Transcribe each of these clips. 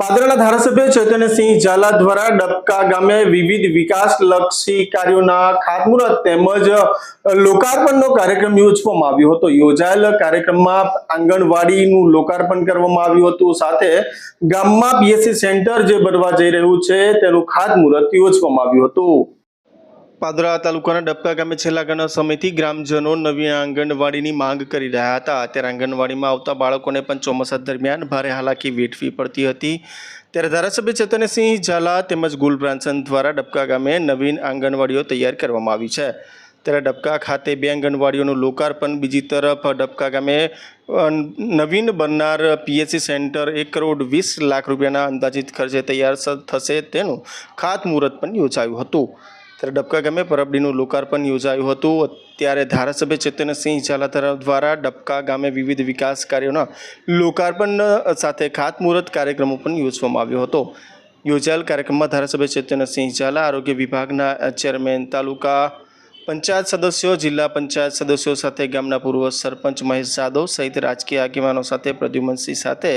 પાદરાના ધારાસભ્ય ચૈતન્યસિંહ ઝાલા દ્વારા ડબકા ગામે વિવિધ વિકાસલક્ષી કાર્યોના ખાતમુહૂર્ત તેમજ લોકાર્પણનો કાર્યક્રમ યોજવામાં આવ્યો હતો. યોજાયેલ કાર્યક્રમમાં આંગણવાડીનું લોકાર્પણ કરવામાં આવ્યું હતું. સાથે ગામમાં પીએસસી સેન્ટર જે બનવા જઈ રહ્યું છે તેનું ખાતમુહૂર્ત યોજવામાં આવ્યું હતું. પાદરા તાલુકાના ડબકા ગામે છેલ્લા ઘણા સમયથી ગ્રામજનો નવી આંગણવાડીની માંગ કરી રહ્યા હતા. ત્યારે આંગણવાડીમાં આવતા બાળકોને પણ ચોમાસા દરમિયાન ભારે હાલાકી વેઠવી પડતી હતી. ત્યારે ધારાસભ્ય ચેતનસિંહ ઝાલા તેમજ ગુલબ્રાન્સન દ્વારા ડબકા ગામે નવીન આંગણવાડીઓ તૈયાર કરવામાં આવી છે. ત્યારે ડબકા ખાતે બે આંગણવાડીઓનું લોકાર્પણ, બીજી તરફ ડબકા ગામે નવીન બનનાર પીએચસી સેન્ટર એક કરોડ વીસ લાખ રૂપિયાના અંદાજિત ખર્ચે તૈયાર થશે તેનું ખાતમુહૂર્ત પણ યોજાયું હતું. ત્યારે ડબકા ગામે પરબડીનું લોકાર્પણ યોજાયું હતું. ત્યારે ધારાસભ્ય ચેતનસિંહ ઝાલા દ્વારા ડબકા ગામે વિવિધ વિકાસ કાર્યોના લોકાર્પણ સાથે ખાતમુહૂર્ત કાર્યક્રમો પણ યોજવામાં આવ્યો હતો. યોજાયેલ કાર્યક્રમમાં ધારાસભ્ય ચેતનસિંહ ઝાલા, આરોગ્ય વિભાગના ચેરમેન તાલુકા પંચાયત સદસ્યો, જિલ્લા પંચાયત સદસ્યો સાથે ગામના પૂર્વ સરપંચ મહેશ જાદવ સહિત રાજકીય આગેવાનો સાથે પ્રદ્યુમનસિંહ સાથે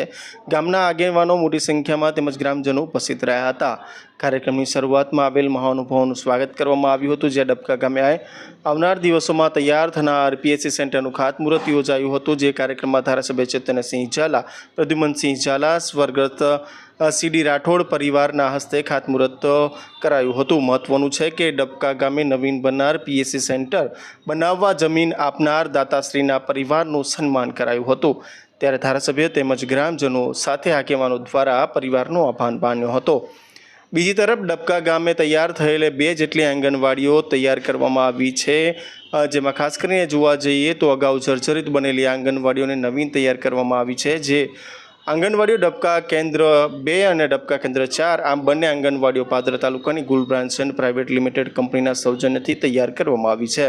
ગામના આગેવાનો મોટી સંખ્યામાં તેમજ ગ્રામજનો ઉપસ્થિત રહ્યા હતા. કાર્યક્રમની શરૂઆતમાં આવેલ મહાનુભાવોનું સ્વાગત કરવામાં આવ્યું હતું, જ્યાં ડબકા ગામે આવનાર દિવસોમાં તૈયાર થનાર પીએચસી સેન્ટરનું ખાતમુહૂર્ત યોજાયું હતું, જે કાર્યક્રમમાં ધારાસભ્ય ચેતનસિંહ ઝાલા, પ્રદ્યુમનસિંહ ઝાલા, સ્વર્ગસ્થ સીડી રાઠોડ પરિવારના હસ્તે ખાતમુહૂર્ત કરાયું હતું. મહત્વનું છે કે ડબકા ગામે નવીન બનનાર પીએસસી સેન્ટર બનાવવા જમીન આપનાર દાતાશ્રીના પરિવારનું સન્માન કરાયું હતું. ત્યારે ધારાસભ્ય તેમજ ગ્રામજનો સાથે આગેવાનો દ્વારા પરિવારનો આભાર માન્યો હતો. બીજી તરફ, ડબકા ગામે તૈયાર થયેલી બે જેટલી આંગણવાડીઓ તૈયાર કરવામાં આવી છે. જેમાં ખાસ કરીને જોવા જઈએ તો અગાઉ જર્જરિત બનેલી આંગણવાડીઓને નવીન તૈયાર કરવામાં આવી છે, જે આંગણવાડીઓ ડબકા કેન્દ્ર બે અને ડબકા કેન્દ્ર ચાર આમ બંને આંગણવાડીઓ પાદરા તાલુકાની ગુલ બ્રાન્સન પ્રાઇવેટ લિમિટેડ કંપનીના સૌજન્યથી તૈયાર કરવામાં આવી છે.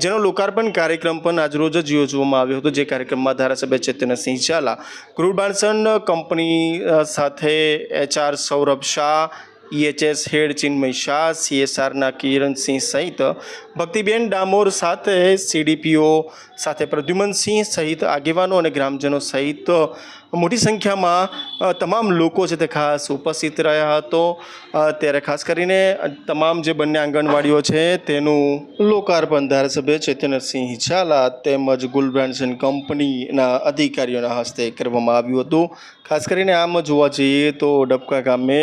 જેનો લોકાર્પણ કાર્યક્રમ પણ આજરોજ જ યોજવામાં આવ્યો હતો. જે કાર્યક્રમમાં ધારાસભ્ય ચેતનસિંહ ઝાલા ગુરુબાણસન કંપની અ, સાથે HR Saurabh Shah EHS head Chinmay Shah સીએસઆરના Kiransinh સહિત ભક્તિબેન ડામોર સાથે સીડીપીઓ સાથે પ્રદ્યુમનસિંહ સહિત આગેવાનો અને ગ્રામજનો સહિત મોટી સંખ્યામાં તમામ લોકો છે તે ખાસ ઉપસ્થિત રહ્યા હતો. ત્યારે ખાસ કરીને તમામ જે બંને આંગણવાડીઓ છે તેનું લોકાર્પણ ધારાસભ્ય ચેતનસિંહ ઝાલા તેમજ ગુલબ્રાન્સન કંપનીના અધિકારીઓના હસ્તે કરવામાં આવ્યું હતું. ખાસ કરીને આમ જોવા જઈએ તો ડબકા ગામે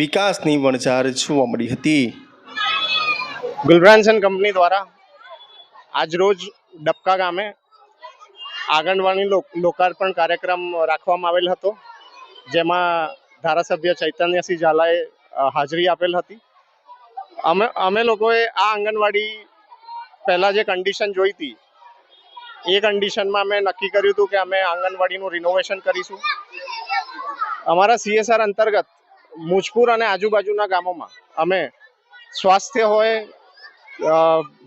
વિકાસની વણઝાર જોવા મળી હતી. ગુલબ્રાન્સન કંપની દ્વારા આજરોજ ડબકા ગામે આંગણવાડી લોકાર્પણ કાર્યક્રમ રાખવામાં આવેલ હતો, જેમાં ધારાસભ્ય ચૈતન્યસિંહ ઝાલાએ હાજરી આપેલ હતી. અમે અમે લોકોએ આ આંગણવાડી પહેલાં જે કન્ડિશન જોઈ હતી, એ કન્ડિશનમાં અમે નક્કી કર્યું હતું કે અમે આંગણવાડીનું રિનોવેશન કરીશું. અમારા સીએસઆર અંતર્ગત મુજપુર અને આજુબાજુના ગામોમાં અમે સ્વાસ્થ્ય હોય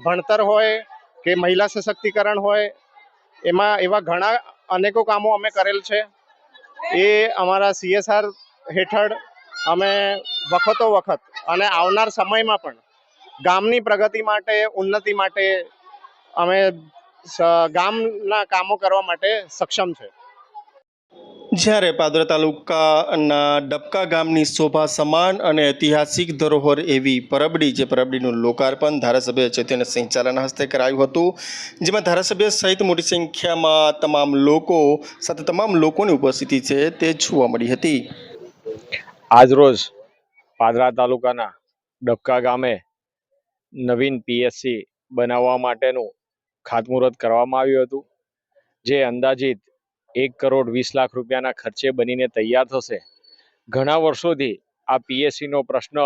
ભણતર હોય કે મહિલા સશક્તિકરણ હોય એમાં એવા ઘણા અનેકો કામો અમે કરેલ છે. એ અમારા સીએસઆર હેઠળ અમે વખતો વખત અને આવનાર સમયમાં પણ ગામની પ્રગતિ માટે, ઉન્નતિ માટે અમે ગામના કામો કરવા માટે સક્ષમ છે. જ્યારે પાદરા તાલુકાના ડબકા ગામની શોભા સમાન અને ઐતિહાસિક ધરોહર એવી પરબડી, જે પરબડીનું લોકાર્પણ ધારાસભ્ય ચૈતન્યસિંહ સંચાલન હસ્તે કરાયું હતું, જેમાં ધારાસભ્ય સહિત મોટી સંખ્યામાં તમામ લોકો, સાથે તમામ લોકોની ઉપસ્થિતિ છે તે જોવા મળી હતી. આજરોજ પાદરા તાલુકાના ડબકા ગામે નવીન પીએસસી બનાવવા માટેનું ખાતમુહૂર્ત કરવામાં આવ્યું હતું, જે અંદાજિત એક કરોડ વીસ લાખ રૂપિયાના ખર્ચે બનીને તૈયાર થશે. ઘણા વર્ષોથી આ પીએસસીનો પ્રશ્ન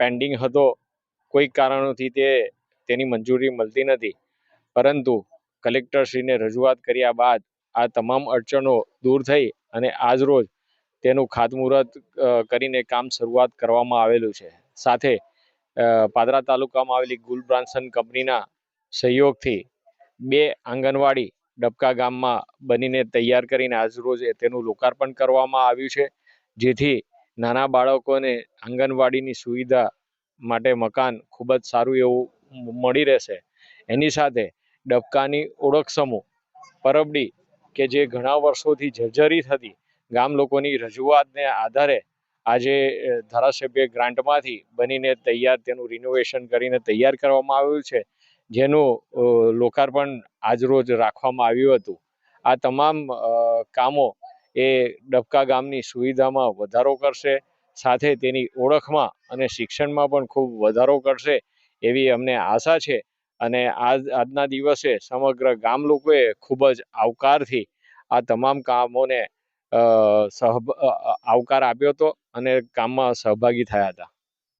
પેન્ડિંગ હતો. કોઈક કારણોથી તે તેની મંજૂરી મળતી નથી. પરંતુ કલેક્ટરશ્રીને રજૂઆત કર્યા બાદ આ તમામ અડચણો દૂર થઈ અને આજરોજ તેનું ખાતમુહૂર્ત કરીને કામ શરૂઆત કરવામાં આવેલું છે. સાથે પાદરા તાલુકામાં આવેલી ગુલ બ્રાન્સન કંપનીના સહયોગથી બે આંગણવાડી ડબકા ગામમાં બનીને તૈયાર કરીને આજરોજ તેનું લોકાર્પણ કરવામાં આવ્યું છે. જેથી નાના બાળકોને આંગણવાડીની સુવિધા માટે મકાન ખૂબ જ સારું એવું મળી રહેશે. એની સાથે ડબકાની ઓળખ સમૂહ, પરબડી કે જે ઘણા વર્ષોથી જર્જરિત હતી, ગામ લોકોની રજૂઆતને આધારે આજે ધારાસભ્ય ગ્રાન્ટમાંથી બનીને તૈયાર તેનું રિનોવેશન કરીને તૈયાર કરવામાં આવ્યું છે. જેનું લોકાર્પણ આજરોજ રાખવામાં આવ્યું હતું. આ તમામ કામો એ ડબકા ગામની સુવિધામાં વધારો કરશે, સાથે તેની ઓળખમાં અને શિક્ષણમાં પણ ખૂબ વધારો કરશે એવી અમને આશા છે. અને આજ, આજના દિવસે સમગ્ર ગામ લોકોએ ખૂબ જ આવકારથી આ તમામ કામોને સહભ આવકાર આપ્યો હતો અને કામમાં સહભાગી થયા હતા.